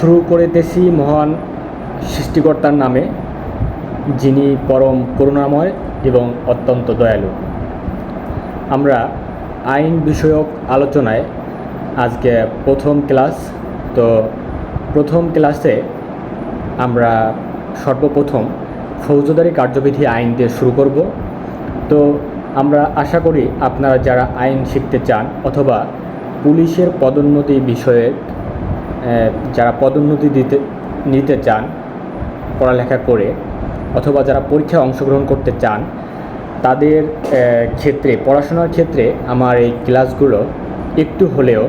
শুরু করিতেছি মহান সৃষ্টিকর্তার নামে, যিনি পরম করুণাময় এবং অত্যন্ত দয়ালু। আমরা আইন বিষয়ক আলোচনায় আজকে প্রথম ক্লাস, তো প্রথম ক্লাসে আমরা সর্বপ্রথম ফৌজদারি কার্যবিধি আইন দিয়ে শুরু করব। তো আমরা আশা করি আপনারা যারা আইন শিখতে চান অথবা পুলিশের পদোন্নতি বিষয়ে যারা পদোন্নতি দিতে, নিতে চান, পড়ালেখা করে, অথবা যারা পরীক্ষায় অংশগ্রহণ করতে চান, তাদের ক্ষেত্রে, পড়াশোনার ক্ষেত্রে আমার এই ক্লাসগুলো একটু হলেও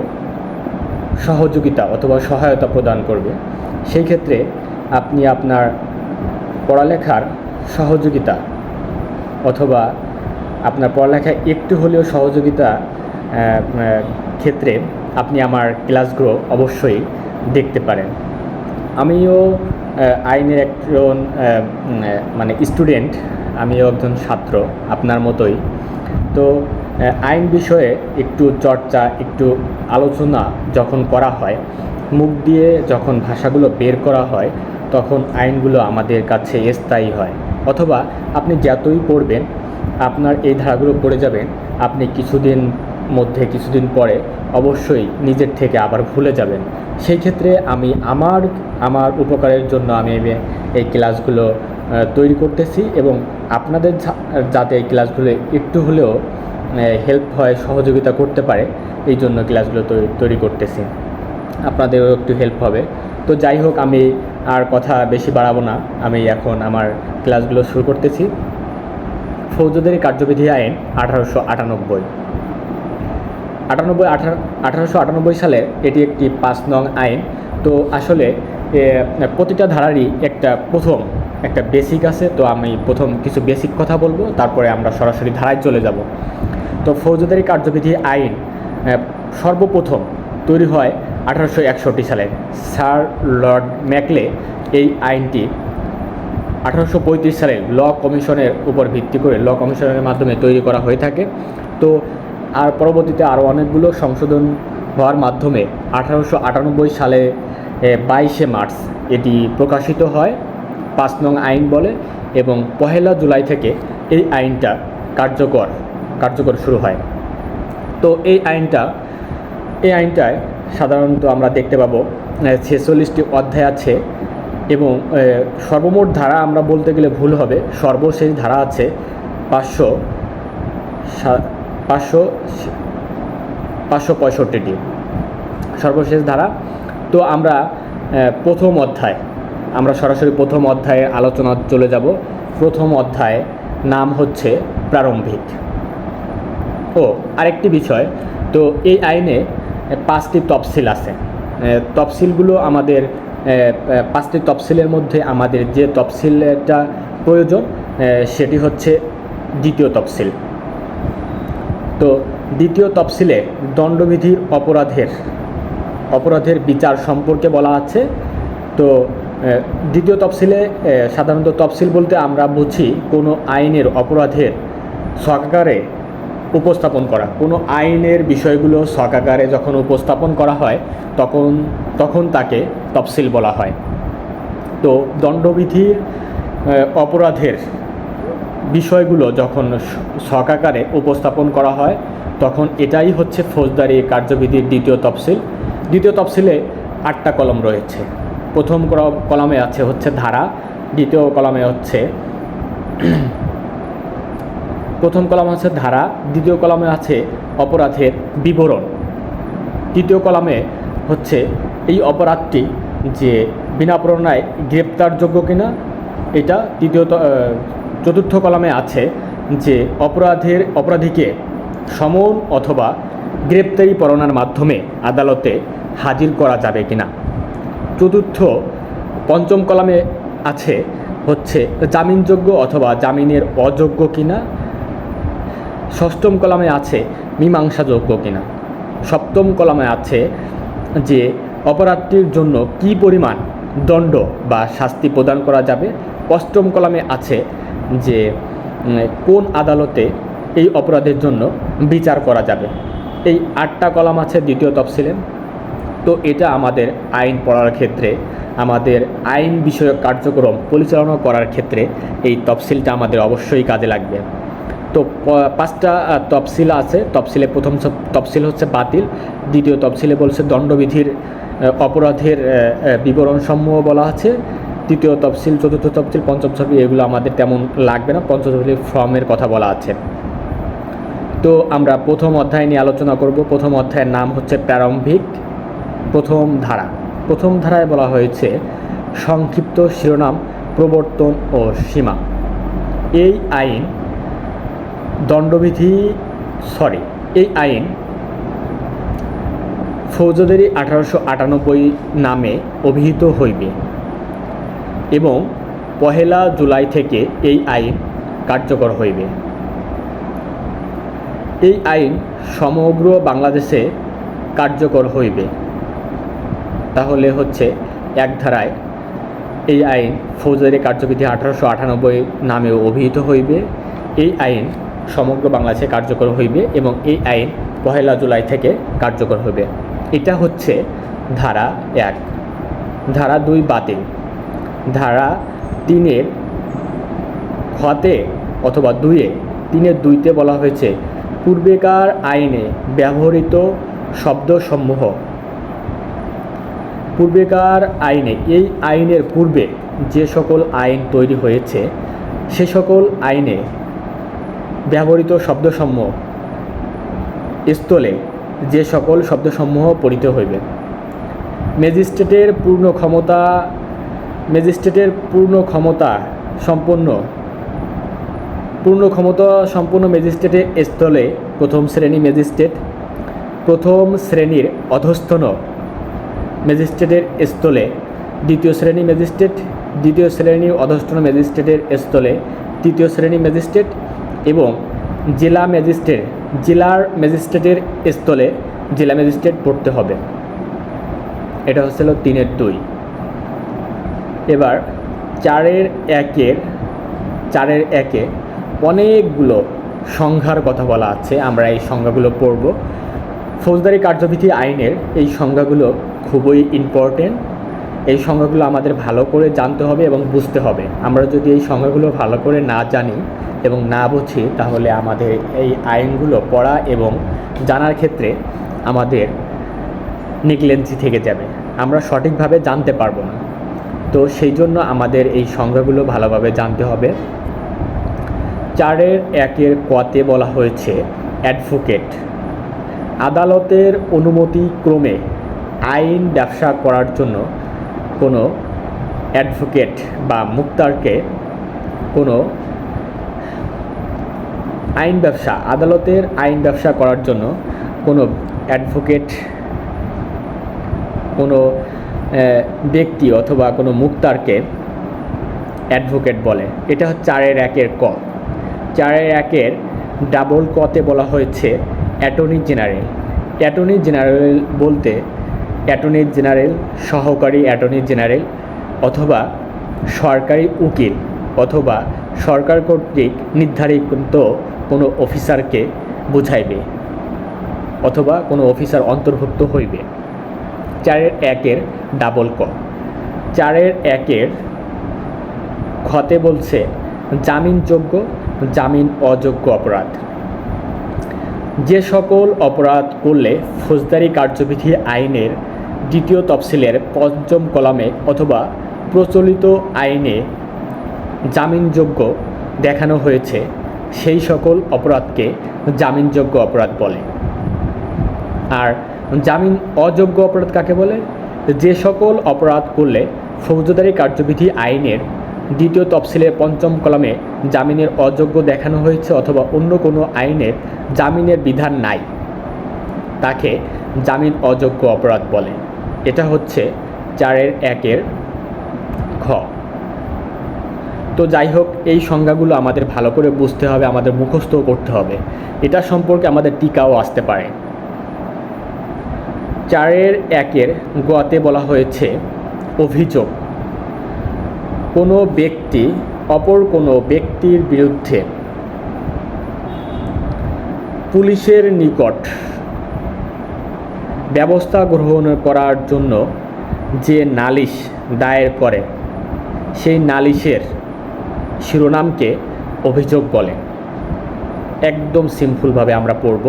সহযোগিতা অথবা সহায়তা প্রদান করবে। সেই ক্ষেত্রে আপনি আপনার পড়ালেখার সহযোগিতা অথবা আপনার পড়ালেখায় একটু হলেও সহযোগিতা ক্ষেত্রে আপনি আমার ক্লাসগুলো অবশ্যই দেখতে পারেন। আমিও আইনের একজন মানে স্টুডেন্ট আমিও একজন ছাত্র, আপনার মতোই। তো আইন বিষয়ে একটু চর্চা, একটু আলোচনা যখন করা হয়, মুখ দিয়ে যখন ভাষাগুলো বের করা হয়, তখন আইনগুলো আমাদের কাছে স্থায়ী হয়। অথবা আপনি যতই পড়বেন, আপনার এই ধারাগুলো পড়ে যাবেন, আপনি কিছুদিন মধ্যে, কিছুদিন পরে অবশ্যই নিজের থেকে আবার ভুলে যাবেন। সেই ক্ষেত্রে আমি আমার আমার উপকারের জন্য আমি এই- ক্লাসগুলো তৈরি করতেছি এবং আপনাদের যাতে এই ক্লাসগুলো একটু হলেও হেল্প হয়, সহযোগিতা করতে পারে, এই জন্য ক্লাসগুলো তৈরি করতেছি। আপনাদেরও একটু হেল্প হবে। তো যাই হোক, আমি আর কথা বেশি বাড়াবো না। আমি এখন আমার ক্লাসগুলো শুরু করতেছি। ফৌজদারি কার্যবিধি আইন আঠারোশো আটানব্বই। আটানব্বই আঠারো, আঠারোশো আটানব্বই সালে এটি একটি পাঁচ নং আইন। তো আসলে প্রতিটা ধারারই একটা প্রথম, একটা বেসিক আছে। তো আমি প্রথম কিছু বেসিক কথা বলব, তারপরে আমরা সরাসরি ধারায় চলে যাব। তো ফৌজদারি কার্যবিধি আইন সর্বপ্রথম তৈরি হয় আঠারোশো একষট্টি সালে। স্যার লর্ড ম্যাকলে এই আইনটি আঠারোশো পঁয়ত্রিশ সালে ল কমিশনের উপর ভিত্তি করে, ল কমিশনের মাধ্যমে তৈরি করা হয়ে থাকে। তো আর পরবর্তীতে আরও অনেকগুলো সংশোধন হওয়ার মাধ্যমে আঠারোশো আটানব্বই সালে বাইশে মার্চ এটি প্রকাশিত হয় পাঁচ নং আইন বলে এবং পহেলা জুলাই থেকে এই আইনটা কার্যকর কার্যকর শুরু হয়। তো এই আইনটা, এই আইনটায় সাধারণত আমরা দেখতে পাবো ছেচল্লিশটি অধ্যায় আছে এবং সর্বমোট ধারা আমরা বলতে গেলে ভুল হবে। সর্বশেষ ধারা আছে পাঁচশো পাঁচশো পাঁচশো পঁয়ষট্টিটি সর্বশেষ ধারা। তো আমরা প্রথম অধ্যায়, আমরা সরাসরি প্রথম অধ্যায়ে আলোচনা চলে যাব। প্রথম অধ্যায় নাম হচ্ছে প্রারম্ভিক। ও, আরেকটি বিষয়, তো এই আইনে পাঁচটি তফসিল আছে। তফসিলগুলো আমাদের পাঁচটি তফসিলের মধ্যে আমাদের যে তফসিলটা প্রয়োজন সেটি হচ্ছে দ্বিতীয় তফসিল। তো দ্বিতীয় তফসিলে দণ্ডবিধির অপরাধের অপরাধের বিচার সম্পর্কে বলা আছে। তো দ্বিতীয় তফসিলে সাধারণত তফসিল বলতে আমরা বুঝি কোনো আইনের অপরাধের সহকারে উপস্থাপন করা। কোনো আইনের বিষয়গুলো সহকারে যখন উপস্থাপন করা হয়, তখন তখন তাকে তফসিল বলা হয়। তো দণ্ডবিধির অপরাধের বিষয়গুলো যখন সকাকারে উপস্থাপন করা হয় তখন এটাই হচ্ছে ফৌজদারি কার্যবিধির দ্বিতীয় তফসিল। দ্বিতীয় তফসিলে আটটা কলম রয়েছে। প্রথম কল- কলমে আছে হচ্ছে ধারা দ্বিতীয় কলমে হচ্ছে প্রথম কলমে আছে ধারা দ্বিতীয় কলমে আছে অপরাধের বিবরণ। তৃতীয় কলমে হচ্ছে এই অপরাধটি যে বিনা প্রেরণায় গ্রেপ্তারযোগ্য কিনা এটা তৃতীয় ত- আহ, চতুর্থ কলামে আছে যে অপরাধের অপরাধীকে সমন অথবা গ্রেপ্তারি পরোয়ানার মাধ্যমে আদালতে হাজির করা যাবে কিনা। চতুর্থ, পঞ্চম কলামে আছে হচ্ছে জামিনযোগ্য অথবা জামিনের অযোগ্য কিনা। ষষ্ঠম কলামে আছে মীমাংসাযোগ্য কিনা। সপ্তম কলামে আছে যে অপরাধটির জন্য কি পরিমাণ দণ্ড বা শাস্তি প্রদান করা যাবে। অষ্টম কলামে আছে যে কোন আদালতে এই অপরাধের জন্য বিচার করা যাবে। এই আটটা কলাম আছে দ্বিতীয় তফসিলে। তো এটা আমাদের আইন পড়ার ক্ষেত্রে, আমাদের আইন বিষয়ক কার্যক্রম পরিচালনা করার ক্ষেত্রে এই তফসিলটা আমাদের অবশ্যই কাজে লাগবে। তো পাঁচটা তফসিল আছে। তফসিলে প্রথম তফসিল হচ্ছে বাতিল। দ্বিতীয় তফসিলে বলছে দণ্ডবিধির অপরাধের বিবরণসমূহ বলা আছে। তৃতীয় তফসিল, চতুর্থ তফসিল, পঞ্চম ছবি এগুলো আমাদের তেমন লাগবে না। পঞ্চম তফসিল ফর্মের কথা বলা আছে। তো আমরা প্রথম অধ্যায় নিয়ে আলোচনা করব। প্রথম অধ্যায়ের নাম হচ্ছে প্রারম্ভিক প্রথম ধারা। প্রথম ধারায় বলা হয়েছে, সংক্ষিপ্ত শিরোনাম, প্রবর্তন ও সীমা। এই আইন দণ্ডবিধি সরি এই আইন ফৌজদারি আঠারোশো আটানব্বই নামে অভিহিত হইবে। এবং পহেলা জুলাই থেকে এই আইন কার্যকর হইবে। এই আইন সমগ্র বাংলাদেশে কার্যকর হইবে। তাহলে হচ্ছে এক ধারায় এই আইন ফৌজদারি কার্যবিধি আঠারোশো আটানব্বই নামেও অভিহিত হইবে। এই আইন সমগ্র বাংলাদেশে কার্যকর হইবে এবং এই আইন পহেলা জুলাই থেকে কার্যকর হইবে। এটা হচ্ছে ধারা এক। ধারা দুই বাতিল। ধারা তিনের খতে অথবা দুইয়ে তিনের দুইতে বলা হয়েছে, পূর্বেকার আইনে ব্যবহৃত শব্দসমূহ। পূর্বেকার আইনে, এই আইনের পূর্বে যে সকল আইন তৈরি হয়েছে, সে সকল আইনে ব্যবহৃত শব্দসমূহ স্থলে যে সকল শব্দসমূহ পড়িতে হইবে। ম্যাজিস্ট্রেটের পূর্ণ ক্ষমতা ম্যাজিস্ট্রেটের পূর্ণ ক্ষমতা সম্পন্ন, পূর্ণ ক্ষমতা সম্পন্ন ম্যাজিস্ট্রেটের স্থলে প্রথম শ্রেণি ম্যাজিস্ট্রেট, প্রথম শ্রেণির অধস্থন ম্যাজিস্ট্রেটের স্থলে দ্বিতীয় শ্রেণি ম্যাজিস্ট্রেট, দ্বিতীয় শ্রেণির অধস্থন ম্যাজিস্ট্রেটের স্থলে তৃতীয় শ্রেণি ম্যাজিস্ট্রেট এবং জেলা ম্যাজিস্ট্রেট, জেলার ম্যাজিস্ট্রেটের স্থলে জেলা ম্যাজিস্ট্রেট পড়তে হবে। এটা হচ্ছিল তিনের দুই। এবার চারের একের চারের একে অনেকগুলো সংজ্ঞার কথা বলা আছে, আমরা এই সংজ্ঞাগুলো পড়ব। ফৌজদারি কার্যবিধি আইনের এই সংজ্ঞাগুলো খুবই ইম্পর্টেন্ট এই সংজ্ঞাগুলো আমাদের ভালো করে জানতে হবে এবং বুঝতে হবে। আমরা যদি এই সংজ্ঞাগুলো ভালো করে না জানি এবং না বুঝি, তাহলে আমাদের এই আইনগুলো পড়া এবং জানার ক্ষেত্রে আমাদের নেগলেন্সি থেকে যাবে। আমরা সঠিকভাবে জানতে পারব না। তো সেই জন্য আমাদের এই সংজ্ঞাগুলো ভালোভাবে জানতে হবে। চারের একের কতে বলা হয়েছে অ্যাডভোকেট। আদালতের অনুমতি ক্রমে আইন ব্যবসা করার জন্য কোনো অ্যাডভোকেট বা মুক্তারকে কোনো আইন ব্যবসা, আদালতের আইন ব্যবসা করার জন্য কোনো অ্যাডভোকেট, কোনো ব্যক্তি অথবা কোনো মুক্তারকে অ্যাডভোকেট বলে। এটা হচ্ছে চারের একের ক। চারের একের ডাবল কতে বলা হয়েছে অ্যাটর্নি জেনারেল। অ্যাটর্নি জেনারেল বলতে অ্যাটর্নি জেনারেল, সহকারী অ্যাটর্নি জেনারেল অথবা সরকারি উকিল অথবা সরকার কর্তৃক নির্ধারিত কোনো অফিসারকে বুঝাইবে অথবা কোনো অফিসার অন্তর্ভুক্ত হইবে। চারের একের ডাবল ক। চারের একের খতে বলছে, জামিনযোগ্য, জামিন অযোগ্য অপরাধ। যে সকল অপরাধ করলে ফৌজদারি কার্যবিধি আইনের দ্বিতীয় তফসিলের পঞ্চম কলামে অথবা প্রচলিত আইনে জামিনযোগ্য দেখানো হয়েছে, সেই সকল অপরাধকে জামিনযোগ্য অপরাধ বলে। আর জামিন অযোগ্য অপরাধ কাকে বলে? যে সকল অপরাধ করলে ফৌজদারি কার্যবিধি আইনের দ্বিতীয় তফসিলে পঞ্চম কলামে জামিনের অযোগ্য দেখানো হয়েছে অথবা অন্য কোনো আইনের জামিনের বিধান নাই, তাকে জামিন অযোগ্য অপরাধ বলে। এটা হচ্ছে চারের একের খ তো যাই হোক, এই সংজ্ঞাগুলো আমাদের ভালো করে বুঝতে হবে, আমাদের মুখস্থও করতে হবে। এটা সম্পর্কে আমাদের টিকাও আসতে পারে। চারের একের গতে বলা হয়েছে অভিযোগ। কোনো ব্যক্তি অপর কোনো ব্যক্তির বিরুদ্ধে পুলিশের নিকট ব্যবস্থা গ্রহণ করার জন্য যে নালিশ দায়ের করে, সেই নালিশের শিরোনামকে অভিযোগ বলে। একদম সিম্পলভাবে আমরা পড়ব।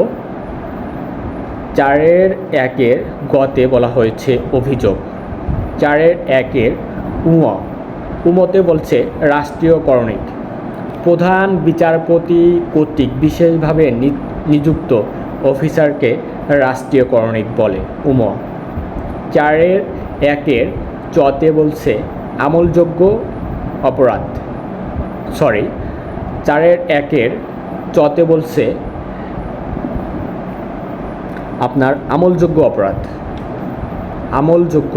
চারের একের গতে বলা হয়েছে অভিযোগ। চারের একের উম। উমতে বলছে রাষ্ট্রীয় করণিক। প্রধান বিচারপতি কর্তৃক বিশেষভাবে নিযুক্ত অফিসারকে রাষ্ট্রীয় করণিক বলে উম। চারের একের চতে বলছে আমলযোগ্য অপরাধ। সরি, চারের একের চতে বলছে আপনার আমলযোগ্য অপরাধ। আমলযোগ্য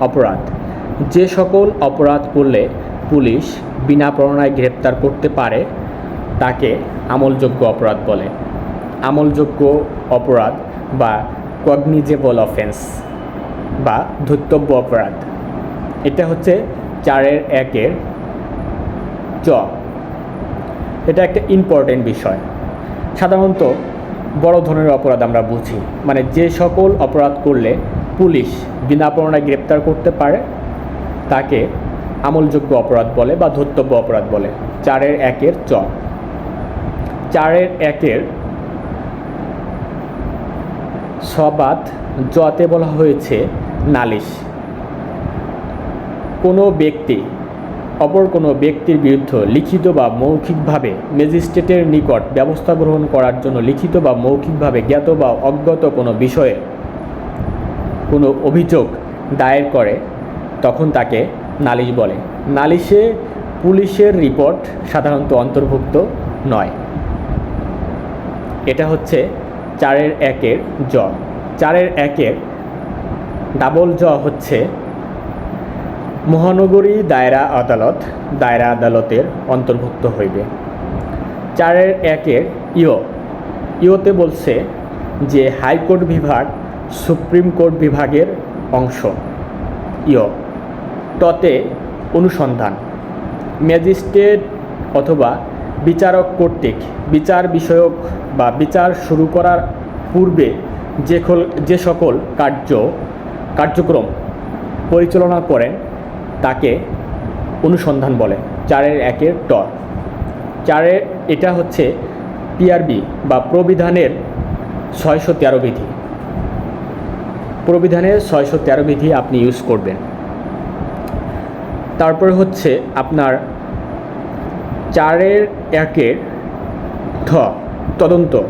অপরাধ। যে সকল অপরাধ করলে পুলিশ বিনা প্রণায় গ্রেপ্তার করতে পারে, তাকে আমলযোগ্য অপরাধ বলে। আমলযোগ্য অপরাধ বা কগনিজেবল অফেন্স বা ধৈতব্য অপরাধ। এটা হচ্ছে চারের একের চ। এটা একটা ইম্পর্টেন্ট বিষয়। সাধারণত বড় ধরনের অপরাধ আমরা বুঝি। মানে যে সকল অপরাধ করলে পুলিশ বিনা প্রণায় গ্রেপ্তার করতে পারে, তাকে আমলযোগ্য অপরাধ বলে বা ধর্তব্য অপরাধ বলে। চারের একের চ চারের একের সবাদ জতে বলা হয়েছে নালিশ। কোনো ব্যক্তি অপর কোনো ব্যক্তির বিরুদ্ধে লিখিত বা মৌখিকভাবে ম্যাজিস্ট্রেটের নিকট ব্যবস্থা গ্রহণ করার জন্য লিখিত বা মৌখিকভাবে জ্ঞাত বা অজ্ঞাত কোনো বিষয়ে কোনো অভিযোগ দায়ের করে, তখন তাকে নালিশ বলে। নালিশে পুলিশের রিপোর্ট সাধারণত অন্তর্ভুক্ত নয়। এটা হচ্ছে চারের একের জ। চারের একের ডাবল জ হচ্ছে মহানগরী দায়রা আদালত, দায়রা আদালতের অন্তর্ভুক্ত হইবে। চারের একের ইও ইওতে বলছে যে হাইকোর্ট বিভাগ সুপ্রিম কোর্ট বিভাগের অংশ। ইয়। ততে অনুসন্ধান। ম্যাজিস্ট্রেট অথবা বিচারক কর্তৃক বিচার বিষয়ক বা বিচার শুরু করার পূর্বে যে সকল কার্য কার্যক্রম পরিচালনা করেন তাকে অনুসন্ধান বলে। চারের একের ট চারের, এটা হচ্ছে পিআরবি বা প্রবিধানের ছয়শো তেরো বিধি। প্রবিধানের ছয়শো তেরো বিধি আপনি ইউজ করবেন। তারপরে হচ্ছে আপনার চারের একের ধ, তদন্ত।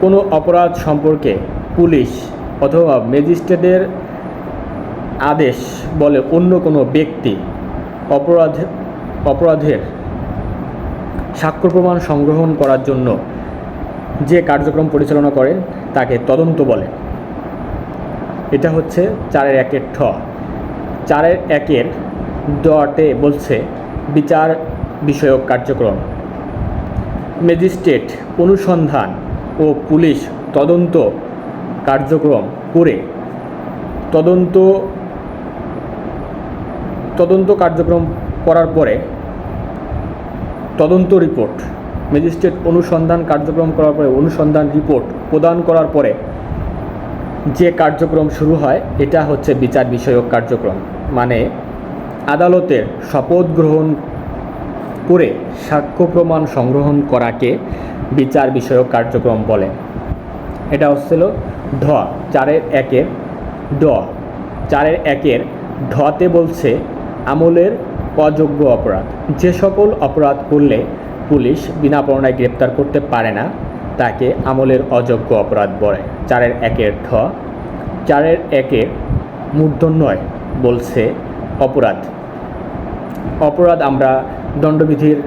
কোনো অপরাধ সম্পর্কে পুলিশ অথবা ম্যাজিস্ট্রেটের আদেশ বলে অন্য কোনো ব্যক্তি অপরাধ, অপরাধের সাক্ষ্য প্রমাণ সংগ্রহণ করার জন্য যে কার্যক্রম পরিচালনা করেন, তাকে তদন্ত বলে। এটা হচ্ছে চারের একের ঠ। চারের একের ডটে বলছে বিচার বিষয়ক কার্যক্রম। ম্যাজিস্ট্রেট অনুসন্ধান ও পুলিশ তদন্ত কার্যক্রম করে তদন্ত তদন্ত কার্যক্রম করার পরে তদন্ত রিপোর্ট, ম্যাজিস্ট্রেট অনুসন্ধান কার্যক্রম করার পরে অনুসন্ধান রিপোর্ট প্রদান করার পরে যে কার্যক্রম শুরু হয়, এটা হচ্ছে বিচার বিষয়ক কার্যক্রম। মানে আদালতের শপথ গ্রহণ করে সাক্ষ্য প্রমাণ সংগ্রহণ করাকে বিচার বিষয়ক কার্যক্রম বলে। এটা হচ্ছিল ধ, চারের একের ড। চারের একের ঢতে বলছে আমলের অযোগ্য অপরাধ। যে সকল অপরাধ করলে পুলিশ বিনা প্রণায় গ্রেপ্তার করতে পারে না, তাকে আমলের অযোগ্য অপরাধ বলে। চারের একের ঢ চারের একের মূর্ধন্যয় বলছে অপরাধ। অপরাধ আমরা দণ্ডবিধির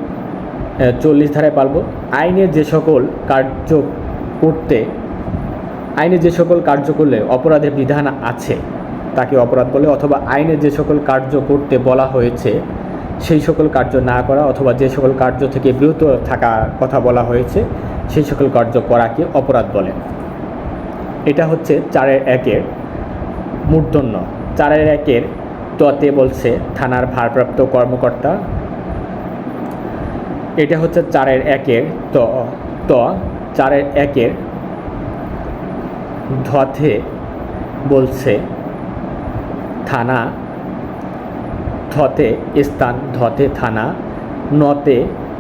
চল্লিশ ধারায় পারব আইনে যে সকল কার্য করতে, আইনে যে সকল কার্য করলে অপরাধের বিধান আছে তাকে অপরাধ বলে অথবা আইনে যে সকল কার্য করতে বলা হয়েছে, সেই সকল কার্য না করা অথবা যে সকল কার্য থেকে বিরত থাকা কথা বলা হয়েছে, সেই সকল কার্য করাকে অপরাধ বলে। এটা হচ্ছে চারের একের মূর্ধন্য। চারের একের ততে বলছে, থানার ভারপ্রাপ্ত কর্মকর্তা, এটা হচ্ছে চারের একের ত ত, চারের একের ধথে বলছে থানা। থতে স্থান, ধতে থানা। নতে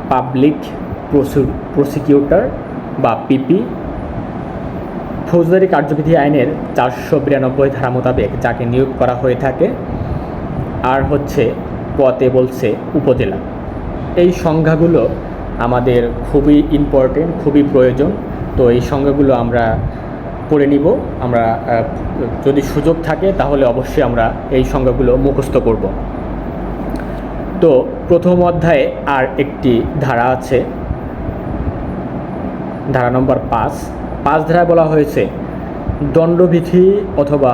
পাবলিক প্রসিকিউটর বা পিপি। ফৌজদারি কার্যবিধি আইনের চারশো বিরানব্বই ধারা মোতাবেক যাকে নিয়োগ করা হয়ে থাকে, আর হচ্ছে পতে বলছে উপজেলা। এই সংজ্ঞাগুলো আমাদের খুবই ইম্পর্টেন্ট খুবই প্রয়োজন। তো এই সংজ্ঞাগুলো আমরা পড়ে নিব। আমরা যদি সুযোগ থাকে তাহলে অবশ্যই আমরা এই সংজ্ঞাগুলো মুখস্থ করব। তো প্রথম অধ্যায়ে আর একটি ধারা আছে। ধারা নম্বর পাঁচ। পাঁচ ধারায় বলা হয়েছে, দণ্ডবিধি অথবা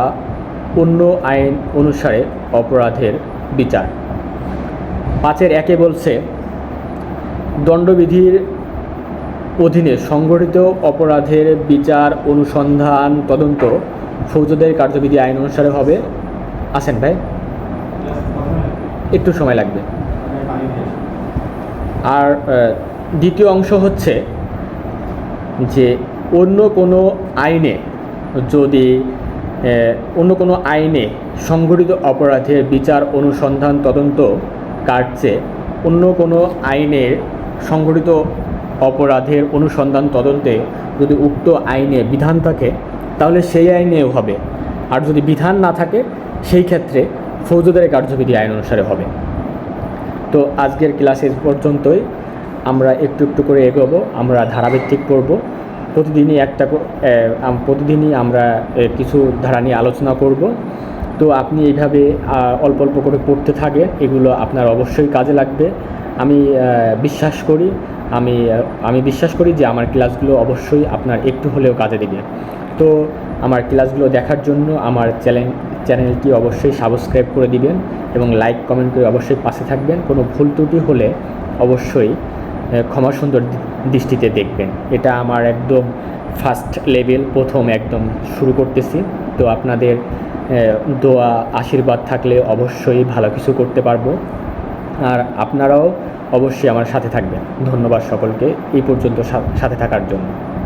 অন্য আইন অনুসারে অপরাধের বিচার। পাঁচের একে বলছে, দণ্ডবিধির অধীনে সংগঠিত অপরাধের বিচার, অনুসন্ধান, তদন্ত ফৌজদারি কার্যবিধি আইন অনুসারে হবে। আসেন ভাই। একটু সময় লাগবে। আর দ্বিতীয় অংশ হচ্ছে যে অন্য কোনো আইনে যদি অন্য কোনো আইনে সংগঠিত অপরাধের বিচার, অনুসন্ধান, তদন্ত কার্যে অন্য কোনো আইনের সংগঠিত অপরাধের অনুসন্ধান তদন্তে যদি উক্ত আইনে বিধান থাকে, তাহলে সেই আইনেও হবে। আর যদি বিধান না থাকে, সেই ক্ষেত্রে ফৌজদারি কার্যবিধি আইন অনুসারে হবে। তো আজকের ক্লাস পর্যন্তই। আমরা একটু একটু করে এগোবো, আমরা ধারাভিত্তিক পড়ব। প্রতিদিনই একটা প্রতিদিনই আমরা কিছু ধারা নিয়ে আলোচনা করব। তো আপনি এইভাবে অল্প অল্প করে পড়তে থাকেন এগুলো আপনার অবশ্যই কাজে লাগবে। আমি বিশ্বাস করি আমি আমি বিশ্বাস করি যে আমার ক্লাসগুলো অবশ্যই আপনার একটু হলেও কাজে দেবে। তো আমার ক্লাসগুলো দেখার জন্য আমার চ্যানেল চ্যানেলটি অবশ্যই সাবস্ক্রাইব করে দিবেন এবং লাইক, কমেন্ট করে অবশ্যই পাশে থাকবেন। কোনো ভুল ত্রুটি হলে অবশ্যই ক্ষমা সুন্দর দৃষ্টিতে দেখবেন। এটা আমার একদম ফার্স্ট লেভেল প্রথম একদম শুরু করতেছি। তো আপনাদের দোয়া, আশীর্বাদ থাকলে অবশ্যই ভালো কিছু করতে পারব। আর আপনারাও অবশ্যই আমার সাথে থাকবেন। ধন্যবাদ সকলকে। এই পর্যন্ত সাথে থাকার জন্য।